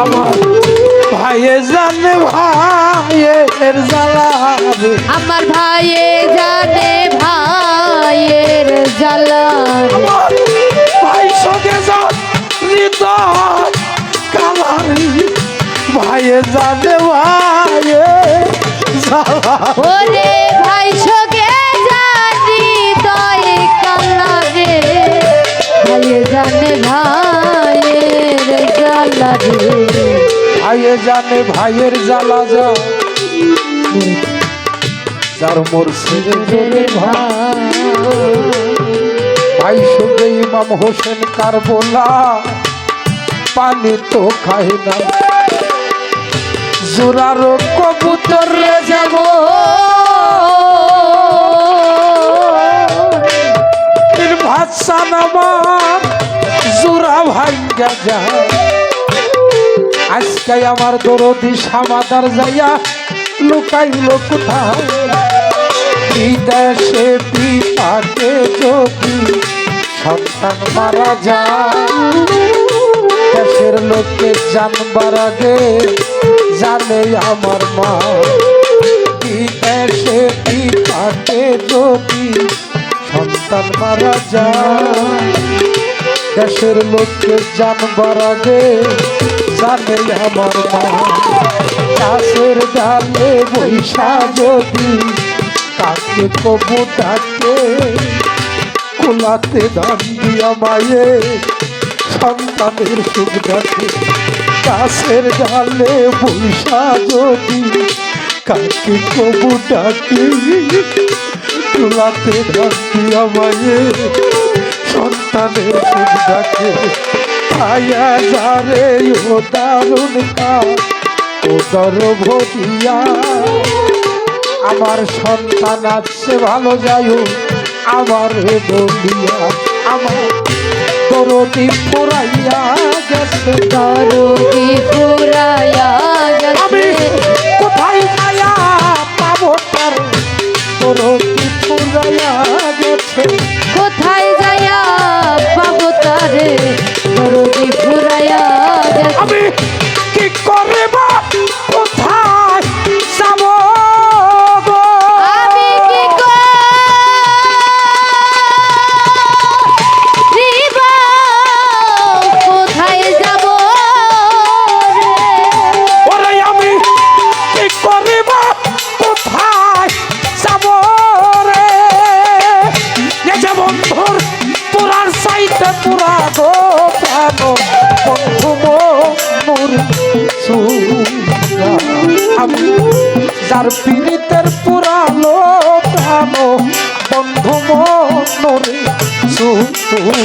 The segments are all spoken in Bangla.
আমার ভাইয়ে জানে ভাইয়ের জ্বালা। আমার ভাইয়ে জানে ভাইয়ের জ্বালা ভাই সঙ্গে যান জানে ভাইয়ে জানে ভাইয়ের জ্বালা যা। যার মোর ভাই। সঙ্গে ইমাম হোসেন কারবোলা পানি তো খায় না। জোরারো কবুতর রে যাব ভাষা নামার জোরা ভাঙ্গা যায়। আজকে আমার দরদি সামাদার যাইয়া লুকাইল কোথায়? বিদেশে বিপাকে যদি সন্তান মারা যায়, দেশের লোককে জানবার আগে জানে আমার মা। বিদেশে বিপাকে যদি সন্তান মারা যায় দেশের লোককে জানবার আগে জানে আমার মা। গাছের ডালে বৈশা যদি কাকে কবু ডাকে, কোলাতে ধান দিয়া মায়ে, সন্তানের সুখ ডাকে। গাছের ডালে বৈশা যদি, কাকে কবু ডাকে, কোলাতে ধান দিয়া মায়ে। সুখ ডাকে ছায়া যারে ও দারুণ ও আমার সন্তান আছে, ভালো যাই আমার বলিয়া আমার। দরদি পুরাইয়া গেছে দরদি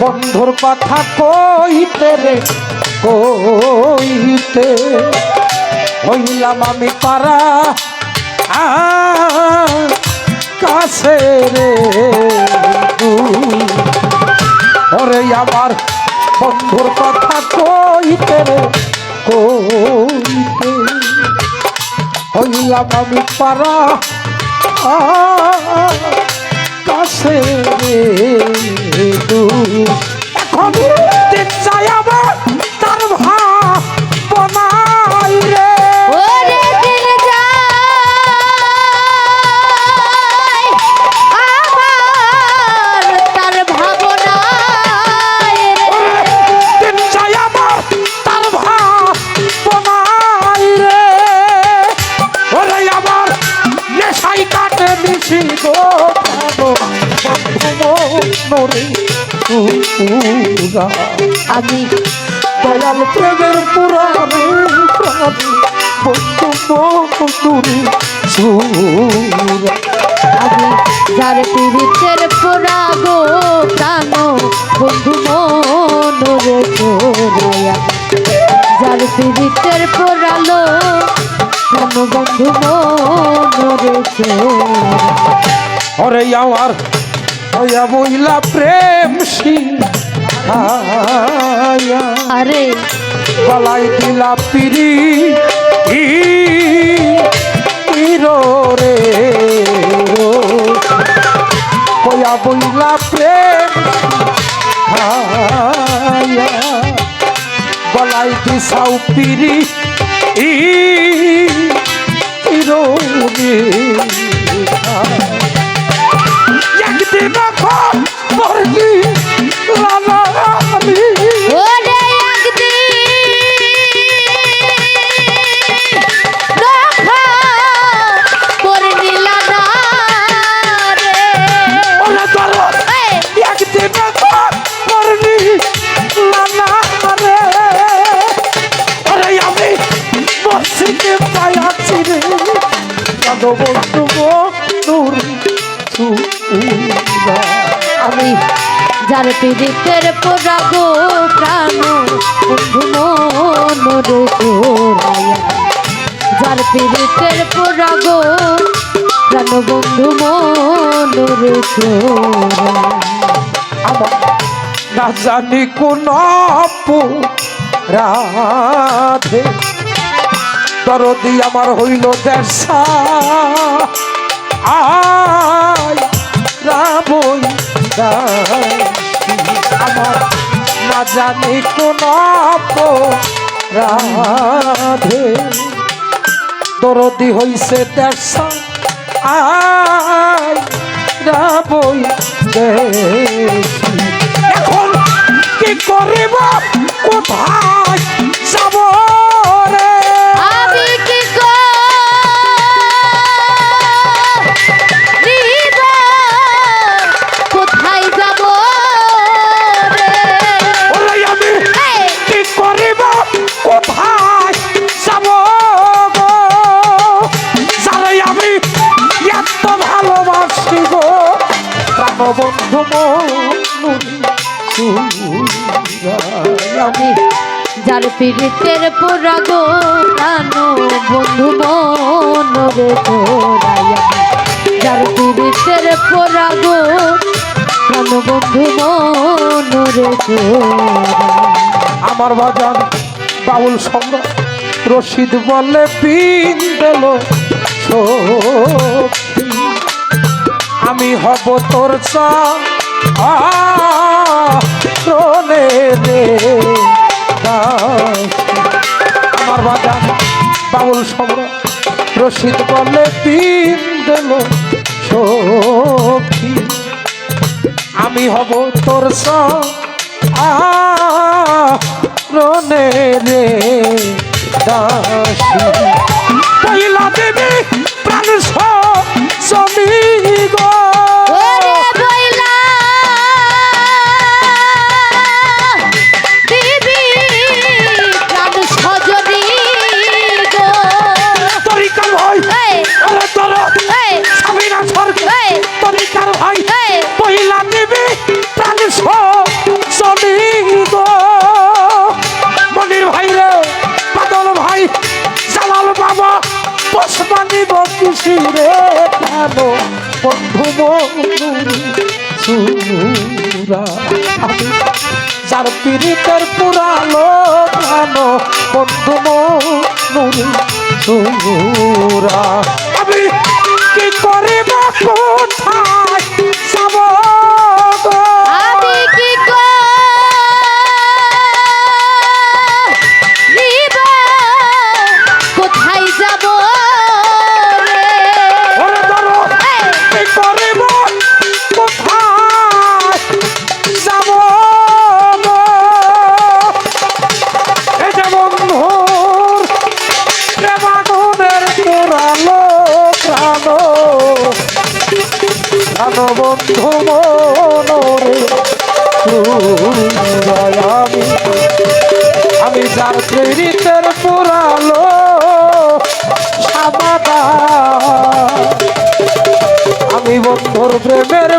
বন্ধুর কথা কইতে রে, কইতে। হইলাম আমি পারা কাছে রে ওরে আমার বন্ধুর কথা কইতে রে, কইতে। হইলাম আমি পারা কাছে তুই। এখন আমার পুরা আমি দয়াল প্রেমের পুরাণে প্রাণে বন্ধু মধুরে সুরা। আমি যার পীড়িতের পোড়া গো প্রাণ বন্ধু মন রে চোরায়া যার পীড়িতের পোড়ালো প্রাণ বন্ধু মন রে চোরা ওরে আমার হইয়া বইলা প্রেম আরে। গলায় দিলা পিরি রে। হইয়া বইলা প্রেম গলায় দিছাও পিরি হিরো রে লালা যার পীড়িতের পোড়াগো প্রাণ। বন্ধু মন রে চোরায়া যার পীড়িতের পোড়াগো প্রাণ, বন্ধু মন রে না জানি কোন রাধে। দরদি আমার হইল দেশা। আয়, রাবই আমার না জানি কোন রাধে। দরদি হইছে দেশ আই রাবই দেশি। প্রাণবন্ধু আমি যার পীড়িতের পোড়াগো প্রাণ বন্ধু মন রে তোরায়া যার পীড়িতের পোড়াগো প্রাণ বন্ধু মন রে তোরা আমার বাজার বাউল সম্রাট রশিদ বলে পিন দিল। আমি হব তোর চা। রনে রে দাসী। আমার বাজার বাউল সম্রাট রশিদ বলে পিন দিল সখী। আমি হব তোর রনে রে দাসী তরিকার ভাই। ওরে তোর স্বর্গ এই, তরিকার ভাই। পইলা দেবী প্রাণ সমি গো। মনির ভাই রে বাদল ভাই জালাল বাবা পশমানি বকিসি রে কেন? বন্ধু সুরা যার পীড়িতের পুরালো প্রাণ বন্ধু নুরি সুরা শীতের পুরালো আমি বন্ধুর প্রেমের